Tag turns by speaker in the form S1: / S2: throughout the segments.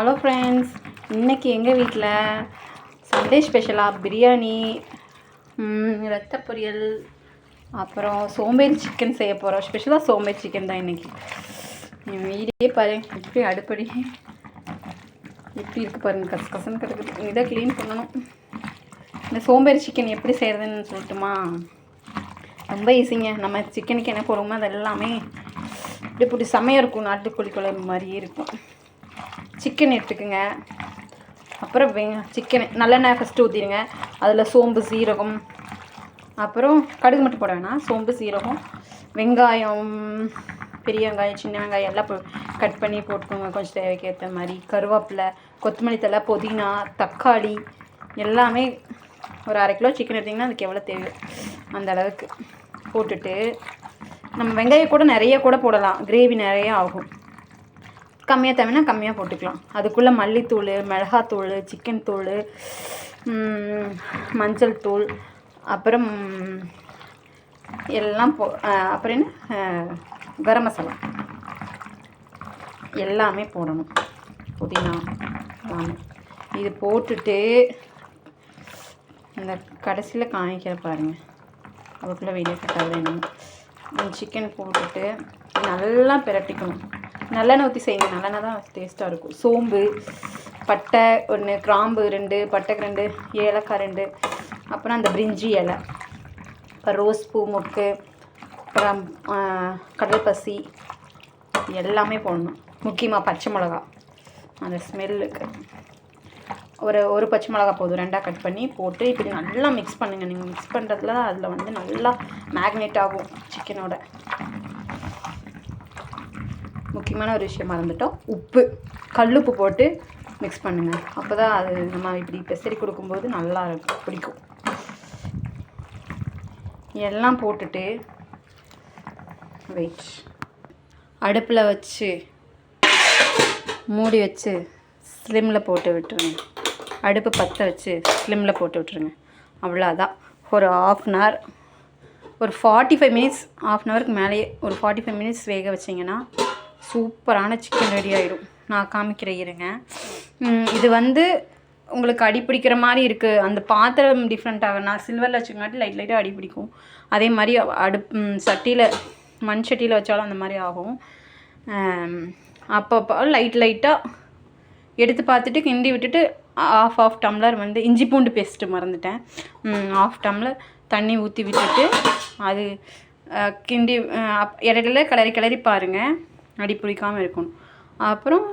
S1: Hello friends இன்றைக்கி எங்கள் வீட்டில் சண்டே ஸ்பெஷலாக பிரியாணி ரத்த பொரியல் அப்புறம் சோம்பேறி சிக்கன் செய்ய போகிறோம் ஸ்பெஷலாக சோம்பேறி சிக்கன் தான் இன்றைக்கி என் வீடே பாரு எப்படி அடுப்படி. எப்படி இருக்குது பாருங்க கச கசன்னு கிடக்குது. இதை க்ளீன் பண்ணணும். இந்த சோம்பேறி சிக்கன் எப்படி செய்கிறதுன்னு சொல்லட்டுமா? ரொம்ப ஈஸிங்க நம்ம சிக்கனுக்கு என்ன போடுவோமோ அது எல்லாமே இப்படி இப்படி செமையாக இருக்கும். நாட்டுக்கோழி குழம்பு மாதிரியே இருக்கும். சிக்கன் எடுத்துக்கோங்க. அப்புறம் வெ சிக்கன் நல்லெண்ணெய் ஃபஸ்ட்டு ஊற்றிடுங்க அதில் சோம்பு சீரகம் அப்புறம் கடுகு மட்டும் போட வேணாம். சோம்பு சீரகம் வெங்காயம் பெரிய வெங்காயம் சின்ன வெங்காயம் எல்லாம் போ- கட் பண்ணி போட்டுக்கோங்க. கொஞ்சம் தேவைக்கு ஏற்ற மாதிரி. கருவேப்பிலை கொத்தமல்லி தழை புதினா தக்காளி எல்லாமே ஒரு அரை கிலோ சிக்கன் எடுத்திங்கன்னா அதுக்கு எவ்வளோ தேவை? அந்த அளவுக்கு. போட்டுட்டு நம்ம வெங்காயம் கூட நிறைய கூட போடலாம். கிரேவி நிறைய ஆகும். கம்மியாக தேவைன்னா கம்மியாக போட்டுக்கலாம். அதுக்குள்ளே மல்லித்தூள் மிளகாத்தூள் சிக்கன் தூள் மஞ்சள் தூள் அப்புறம் எல்லாம் போ அப்புறம் என்ன? கரம் மசாலா. எல்லாமே போடணும். புதினா இது போட்டுட்டு இந்த கடைசியில் காய்க்கிற பாருங்க. அதுக்குள்ளே வெளியே கட்டாது வேணும் சிக்கன் போட்டுட்டு நல்லா பிரட்டிக்கணும். நல்லெண்ணெய் ஊற்றி செய்யுங்க. நல்லெண்ணெய் தான் டேஸ்ட்டாக இருக்கும். சோம்பு பட்டை ஒன்று கிராம்பு ரெண்டு பட்டை ரெண்டு ஏலக்காய் ரெண்டு அப்புறம் அந்த பிரிஞ்சி இலை அப்புறம் ரோஸ் பூ மொக்கு அப்புறம் கடல் கடல்பசி எல்லாமே போடணும். முக்கியமாக பச்சை மிளகா. அந்த ஸ்மெல்லுக்கு ஒரு ஒரு பச்சை மிளகா போதும். ரெண்டாக கட் பண்ணி போட்டு இப்படி நல்லா மிக்ஸ் பண்ணுங்கள் நீங்கள் மிக்ஸ் பண்ணுறதுல அதில் வந்து நல்லா மேக்னேட் ஆகும் சிக்கனோட முக்கியமான ஒரு விஷயம் மறந்துட்டோம். உப்பு கல்லுப்பு போட்டு மிக்ஸ் பண்ணுங்கள் அப்போ தான் அது நம்ம இப்படி பெசரி கொடுக்கும்போது நல்லா இருக்கும் பிடிக்கும். எல்லாம் போட்டுட்டு வெயிட் அடுப்பில் வச்சு மூடி வச்சு ஸ்லிம்மில் போட்டு விட்டுருங்க. அடுப்பு பற்ற வச்சு ஸ்லிம்மில் போட்டு விட்டுருங்க. அவ்வளோதான் ஒரு ஆஃப் அன் ஹவர் ஒரு forty five minutes half an ஹவருக்கு மேலேயே ஒரு ஃபார்ட்டி ஃபைவ் மினிட்ஸ் வேக வச்சிங்கன்னா சூப்பரான சிக்கன் ரெடி ஆயிடும். நான் காமிக்கிறேன் இருங்க. இது வந்து உங்களுக்கு அடி பிடிக்கிற மாதிரி இருக்குது அந்த பாத்திரம் டிஃப்ரெண்ட் ஆகும் நான் சில்வரில் வச்சுக்கங்காட்டி லைட் லைட்டாக அடி பிடிக்கும். அதே மாதிரி அடுப் சட்டியில் மண் சட்டியில் வச்சாலும் அந்த மாதிரி ஆகும். அப்பப்போ லைட் லைட்டாக எடுத்து பார்த்துட்டு கிண்டி விட்டுட்டு ஆஃப் ஆஃப் டம்ளர் வந்து இஞ்சி பூண்டு பேஸ்ட்டு மறந்துட்டேன். ஆஃப் டம்ளர் தண்ணி ஊற்றி விட்டுட்டு அது கிண்டி அப்- இடையில கிளறி கிளறி பாருங்கள் அடி பிடிக்காமல் இருக்கணும். அப்புறம்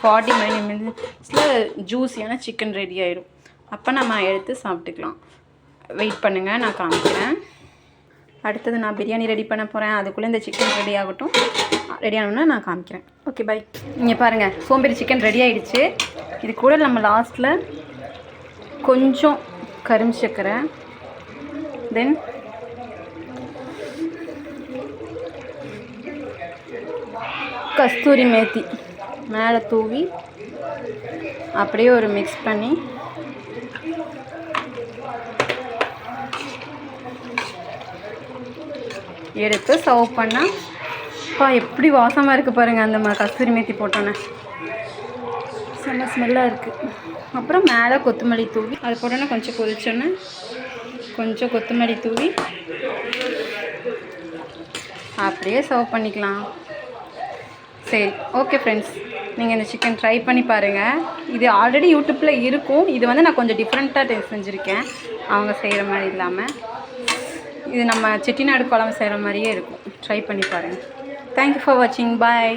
S1: ஃபார்ட்டி ஃபைவ் மினிட்ஸில் ஜூஸியான சிக்கன் ரெடி ஆயிடும். அப்போ நம்ம எடுத்து சாப்பிட்டுக்கலாம். வெயிட் பண்ணுங்கள் நான் காமிக்கிறேன். அடுத்தது நான் பிரியாணி ரெடி பண்ண போகிறேன் அதுக்குள்ளே இந்த சிக்கன் ரெடி ஆகட்டும். ரெடி ஆகணும்னா நான் காமிக்கிறேன். ஓகே பாய் இங்கே பாருங்கள் சோம்பேறி சிக்கன் ரெடி ஆகிடுச்சு இது கூட நம்ம லாஸ்ட்டில் கொஞ்சம் கரும் சர்க்கரை தென் கஸ்தூரி மேத்தி. மேலே தூவி அப்படியே ஒரு மிக்ஸ் பண்ணி எடுத்து சர்வ் பண்ணால் அப்பா எப்படி வாசமாக இருக்குது பாருங்கள் அந்த கஸ்தூரி மேத்தி போட்டோன்னே. செம்ம ஸ்மெல்லாக இருக்குது அப்புறம் மேலே கொத்தமல்லி தூவி அது போட்டோன்னே கொஞ்சம் கொதிச்சோன்னே கொஞ்சம் கொத்தமல்லி தூவி அப்படியே சர்வ் பண்ணிக்கலாம். சரி ஓகே ஃப்ரெண்ட்ஸ் நீங்கள் இந்த சிக்கன் ட்ரை பண்ணி பாருங்கள் இது ஆல்ரெடி யூடியூப்பில் இருக்கும். இது வந்து நான் கொஞ்சம் டிஃப்ரெண்ட்டாக டேஸ்ட் செஞ்சுருக்கேன். அவங்க செய்கிற மாதிரி இல்லாமல் இது நம்ம செட்டிநாடு குழம்பு செய்கிற மாதிரியே இருக்கும். ட்ரை பண்ணி பாருங்கள் தேங்க்யூ ஃபார் வாட்சிங் பாய்